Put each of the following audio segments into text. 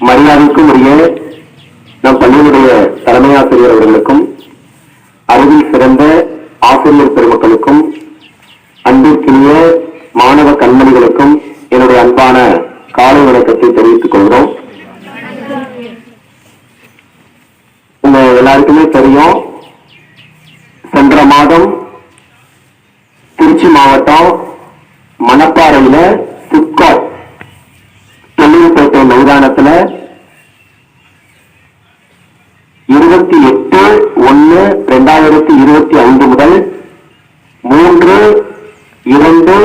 மரியாதைக்கும் உரிய நம் பள்ளியினுடைய தலைமை ஆசிரியர் அவர்களுக்கும் அறிவில் சிறந்த ஆசிரியர் பெருமக்களுக்கும் அன்பிற்கினிய மாணவ கண்மணிகளுக்கும் என்னுடைய அன்பான காலை வணக்கத்தை தெரிவித்துக் கொள்கிறோம். உங்க எல்லாருக்குமே தெரியும் சென்ற மாதம் திருச்சி மாவட்டம் மணப்பாறையில சிப்காட் மைதானத்துல இருபத்தி எட்டு ஒன்னு ரெண்டாயிரத்தி இருபத்தி ஐந்து முதல் மூன்று இரண்டு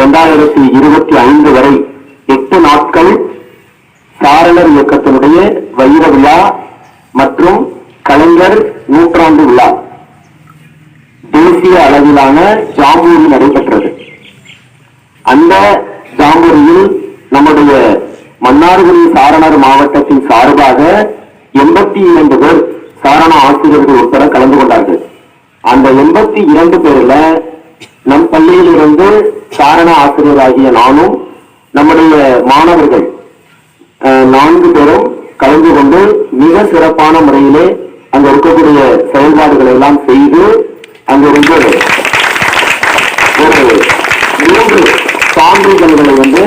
ரெண்டாயிரத்தி இருபத்தி ஐந்து வரை எட்டு நாட்கள் சாரணர் இயக்கத்தினுடைய வைர விழா மற்றும் கலைஞர் நூற்றாண்டு விழா. தேசிய அளவிலான ஜாம்பூரி நடைபெற்றது. அந்த ஜாம்பூரியில் நம்முடைய மன்னார்குடி சாரணர் மாவட்டத்தின் சார்பாக எண்பத்தி இரண்டு பேர் சாரண ஆசிரியர்கள் உட்பட கலந்து கொண்டார்கள். அந்த எண்பத்தி இரண்டு பேர்ல நம் பள்ளியிலிருந்து சாரண ஆசிரியராகிய நானும் நம்முடைய மாணவர்கள் நான்கு பேரும் கலந்து கொண்டு மிக சிறப்பான முறையிலே அங்க இருக்கக்கூடிய செயல்பாடுகளை எல்லாம் செய்து அங்கிருந்து ஒரு மூன்று சான்றிதழ்களை வந்து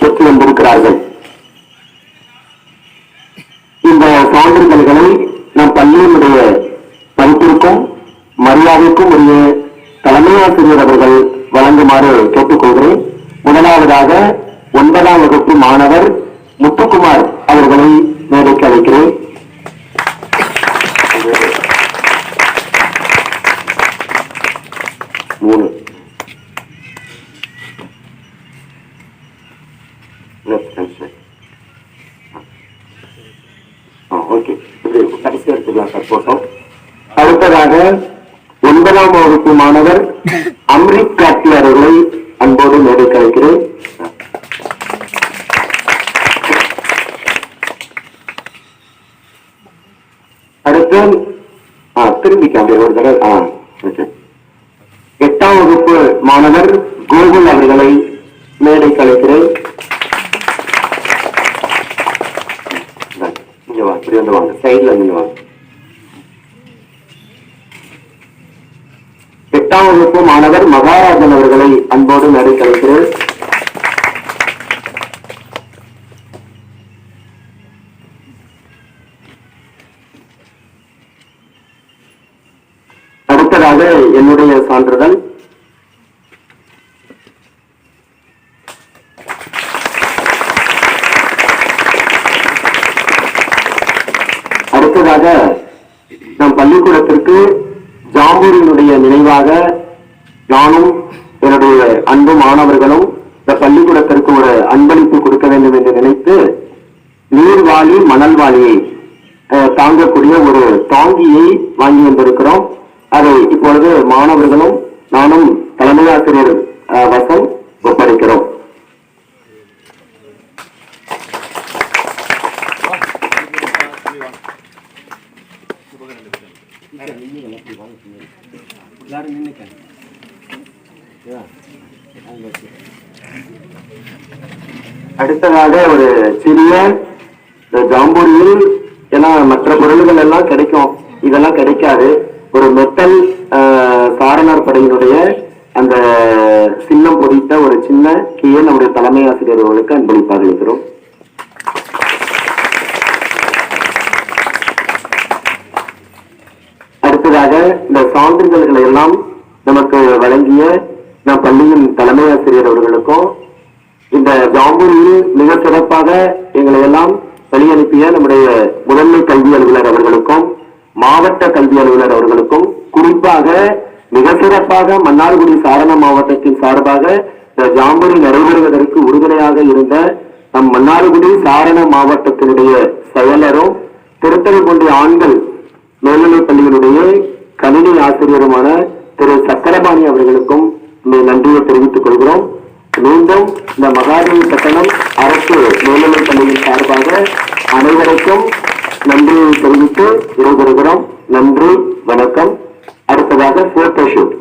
பெற்று வந்திருக்கிறார்கள் சான்றிதழ்களை நம் பள்ளியினுடைய படிப்பிற்கும் மரியாதைக்கும் உரிய தலைமை ஆசிரியர் அவர்கள் வழங்குமாறு கேட்டுக்கொள்கிறேன். முதலாவதாக ஒன்பதாம் வகுப்பு மாணவர் முத்துக்குமார் அவர்களை மேடைக்கு அழைக்கிறேன். மூணு. ஓகே இது கடைசி எடுத்துக்கலாம் சார் போட்டோ அடுத்ததாக ஒன்பதாம் வகுப்பு மாணவர் அம்ரித் கார்த்தி அவர்களை அன்போடு மேடைக்கு அழைக்கிறேன் அடுத்து திரும்பி காம்பி ஒரு தடவை எட்டாம் வகுப்பு மாணவர் கோகுல் அவர்களை மேடை அழைக்கிறேன் இங்க வாங்க இப்படி வந்து வாங்க சைடுல நீங்க வாங்க. எட்டாம் வகுப்பு மாணவர் மகாராஜன் அவர்களை அன்போடு நடைபெறுகிறேன். அடுத்ததாக என்னுடைய சான்றிதழ். அடுத்ததாக நம் பள்ளிக்கூடத்திற்கு ஜாம்பூரினுடைய நினைவாக நானும் என்னுடைய அன்பு மாணவர்களும் இந்த பள்ளிக்கூடத்திற்கு ஒரு அன்பளிப்பு கொடுக்க வேண்டும் என்று நினைத்து நீர்வாளி மணல் வாளியை அஹ், தாங்கக்கூடிய ஒரு தாங்கியை வாங்கி வந்திருக்கிறோம். அதை இப்பொழுது மாணவர்களும் நானும் தலைமையாசிரியர் வசம் ஒப்படைக்கிறோம். தலைமை ஆசிரியர் அஹ், வசம் ஒப்படைக்கிறோம் அடுத்ததாக ஒரு சிறிய இந்த ஜாம்பூரியில் ஏன்னா மற்ற பொருள்கள் எல்லாம் கிடைக்கும். இதெல்லாம் கிடைக்காது. ஒரு மெட்டல் ஆஹ், சாரணர் படையினுடைய அந்த சின்னம் பொறித்த ஒரு சின்ன கீழே நம்முடைய தலைமை ஆசிரியர் அவர்களுக்கு அன்பளிப்பாக இருக்கிறோம் அடுத்ததாக இந்த சான்றிதழ்களை எல்லாம் நமக்கு வழங்கிய நம் பள்ளியின் தலைமை ஆசிரியர் அவர்களுக்கும் இந்த ஜாம்பூரியில் மிக சிறப்பாக எங்களை எல்லாம் வழியனுப்பிய நம்முடைய முதன்மை கல்வி அலுவலர் அவர்களுக்கும் மாவட்ட கல்வி அலுவலர் அவர்களுக்கும் குறிப்பாக மிக சிறப்பாக மன்னார்குடி சாரண மாவட்டத்தின் சார்பாக இந்த ஜாம்பூரி நடைபெறுவதற்கு உறுதுணையாக இருந்த நம் மன்னார்குடி சாரண மாவட்டத்தினுடைய செயலரும் திருத்தணிப்பள்ளி ஆண்கள் மேல்நிலைப் பள்ளியினுடைய ஆசிரியருமான திரு சக்கரபாணி அவர்களுக்கும் நன்றியை தெரிவித்துக் கொள்கிறோம். மீண்டும் இந்த மகாதேவி கட்டணம் அரசு மேல்நிலைப் பள்ளியின் சார்பாக அனைவருக்கும் நன்றியை தெரிவித்து விடைபெறுகிறோம். நன்றி வணக்கம். அடுத்ததாக போட்டோ ஷூட்